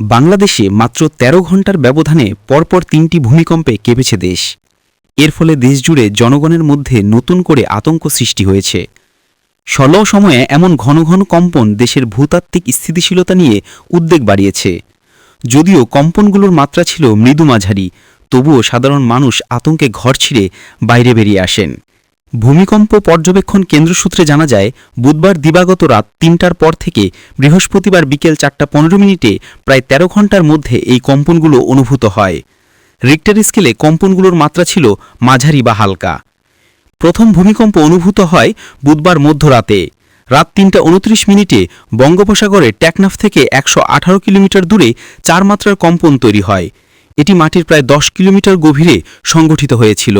বাংলাদেশে মাত্র ১৩ ঘণ্টার ব্যবধানে পরপর তিনটি ভূমিকম্পে কেঁপেছে দেশ। এর ফলে দেশজুড়ে জনগণের মধ্যে নতুন করে আতঙ্ক সৃষ্টি হয়েছে। স্বল্প সময়ে এমন ঘন ঘন কম্পন দেশের ভূতাত্ত্বিক স্থিতিশীলতা নিয়ে উদ্বেগ বাড়িয়েছে। যদিও কম্পনগুলোর মাত্রা ছিল মৃদু মাঝারি, তবুও সাধারণ মানুষ আতঙ্কে ঘর ছিঁড়ে বাইরে বেরিয়ে আসেন। ভূমিকম্প পর্যবেক্ষণ কেন্দ্র সূত্রে জানা যায়, বুধবার দিবাগত রাত তিনটার পর থেকে বৃহস্পতিবার বিকেল চারটা পনেরো মিনিটে প্রায় ১৩ ঘণ্টার মধ্যে এই কম্পনগুলো অনুভূত হয়। রিক্টার স্কেলে কম্পনগুলোর মাত্রা ছিল মাঝারি বা হালকা। প্রথম ভূমিকম্প অনুভূত হয় বুধবার মধ্যরাতে। রাত তিনটা উনত্রিশ মিনিটে বঙ্গোপসাগরে ট্যাকনাফ থেকে একশো আঠারো কিলোমিটার দূরে চার মাত্রার কম্পন তৈরি হয়। এটি মাটির প্রায় দশ কিলোমিটার গভীরে সংগঠিত হয়েছিল।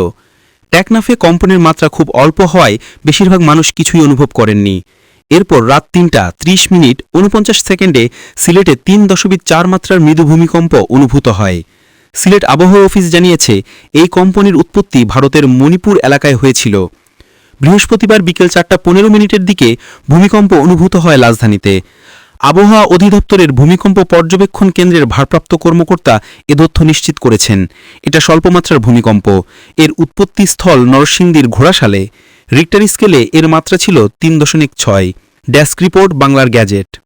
টেকনাফে কম্পনের মাত্রা খুব অল্প হওয়ায় বেশিরভাগ মানুষ কিছুই অনুভব করেননি। এরপর রাত তিনটা ত্রিশ মিনিট উনপঞ্চাশ সেকেন্ডে সিলেটে তিন দশমিক চার মাত্রার মৃদু ভূমিকম্প অনুভূত হয়। সিলেট আবহাওয়া অফিস জানিয়েছে, এই কম্পনের উৎপত্তি ভারতের মণিপুর এলাকায় হয়েছিল। বৃহস্পতিবার বিকেল চারটা পনেরো মিনিটের দিকে ভূমিকম্প অনুভূত হয় রাজধানীতে। আবহাওয়া অধিদপ্তরের ভূমিকম্প পর্যবেক্ষণ কেন্দ্রের ভারপ্রাপ্ত কর্মকর্তা এ তথ্য নিশ্চিত করেছেন। এটা স্বল্পমাত্রার ভূমিকম্প। এর উৎপত্তি স্থল নরসিংদীর ঘোড়াশালে। রিক্টার স্কেলে এর মাত্রা ছিল তিন দশমিক ছয়। ডেস্ক রিপোর্ট বাংলার গ্যাজেট